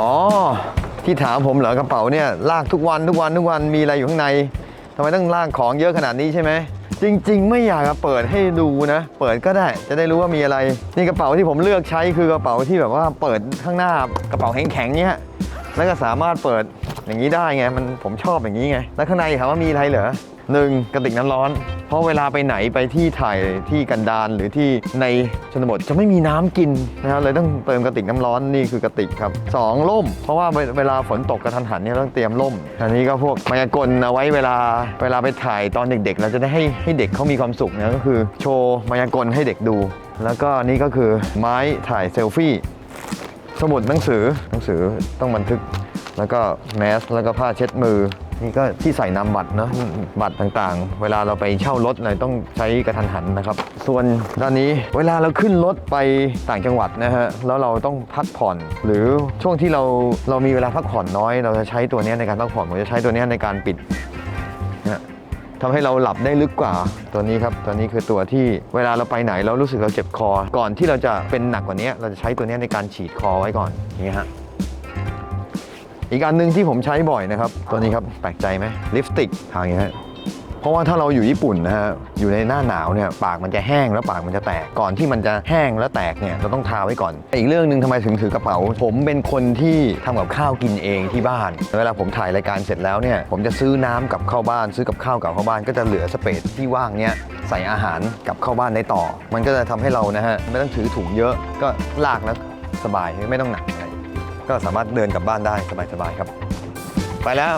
อ๋อ ที่ถามผมเหรอกระเป๋าเนี่ยลากทุกวันทุกวันทุกวันมีอะไรอยู่ข้างในทำไมต้องลากของเยอะขนาดนี้ใช่ไหมจริง ๆ ไม่อยากจะเปิดให้ดูนะ เปิดก็ได้จะได้รู้ว่ามีอะไรนี่กระเป๋าที่ผมเลือกใช้คือกระเป๋าที่แบบว่าเปิดข้างหน้ากระเป๋าแข็งๆเนี้ยแล้วก็สามารถเปิดอย่างนี้ได้ไงมันผมชอบอย่างนี้ไงแล้วข้างในถามว่ามีอะไรเหรอ หนึ่งกระติกน้ำร้อน เพราะเวลาไปไหนไปที่ถ่ายที่กันดารหรือที่ในชนบทจะไม่มีน้ำกินนะครับเลยต้องเติมกระติกน้ำร้อนนี่คือกระติกครับสองล่ม เพราะว่าเวลาฝนตกกระทันหันเนี่ยต้องเตรียมล่ม อันนี้ก็พวกมายากลเอาไว้เวลาเวลาไปถ่ายตอนเด็กๆ เราจะได้ให้ให้เด็กเขามีความสุขนะก็คือ โชว์มายากลให้เด็กดู แล้วก็นี่ก็คือไม้ถ่ายเซลฟี่ สมุดหนังสือหนังสือต้องบันทึก แล้วก็แมสแล้วก็ผ้าเช็ดมือ นี่ก็ที่ใส่นามบัตรเนอะบัตรต่างๆ เวลาเราไปเช่ารถอะไรต้องใช้กระทันหันนะครับ ส่วนด้านนี้เวลาเราขึ้นรถไปต่างจังหวัดนะฮะแล้วเราต้องพักผ่อน หรือช่วงที่เราเรามีเวลาพักผ่อนน้อย เราจะใช้ตัวนี้ในการพักผ่อนผมจะใช้ตัวนี้ในการปิด ทำให้เราหลับได้ลึกกว่า ตัวนี้ครับ ตัวนี้คือตัวที่เวลาเราไปไหนเรารู้สึกเราเจ็บคอ ก่อนที่เราจะเป็นหนักกว่านี้เราจะใช้ตัวนี้ในการฉีดคอไว้ก่อนอย่างนี้ฮะอีกอันหนึ่งที่ผมใช้บ่อยนะครับ ตัวนี้ครับแปลกใจไหมลิปสติกทางอย่างนี้ฮะ เพราะว่าถ้าเราอยู่ญี่ปุ่นนะฮะอยู่ในหน้าหนาวเนี่ยปากมันจะแห้งแล้วปากมันจะแตกก่อนที่มันจะแห้งแล้วแตกเนี่ยเราต้องทาไว้ก่อน อีกเรื่องหนึ่งทำไมถึงถือกระเป๋า ผมเป็นคนที่ทำกับข้าวกินเองที่บ้าน เวลาผมถ่ายรายการเสร็จแล้วเนี่ยผมจะซื้อน้ำกับเข้าบ้าน ซื้อกับข้าวกลับเข้าบ้านก็จะเหลือสเปซที่ว่างเนี่ยใส่อาหารกับเข้าบ้านได้ต่อ มันก็จะทำให้เรานะฮะไม่ต้องถือถุงเยอะก็ลากแล้วสบายไม่ต้องหนักอะไรก็สามารถเดินกลับบ้านได้สบายๆครับ ไปแล้ว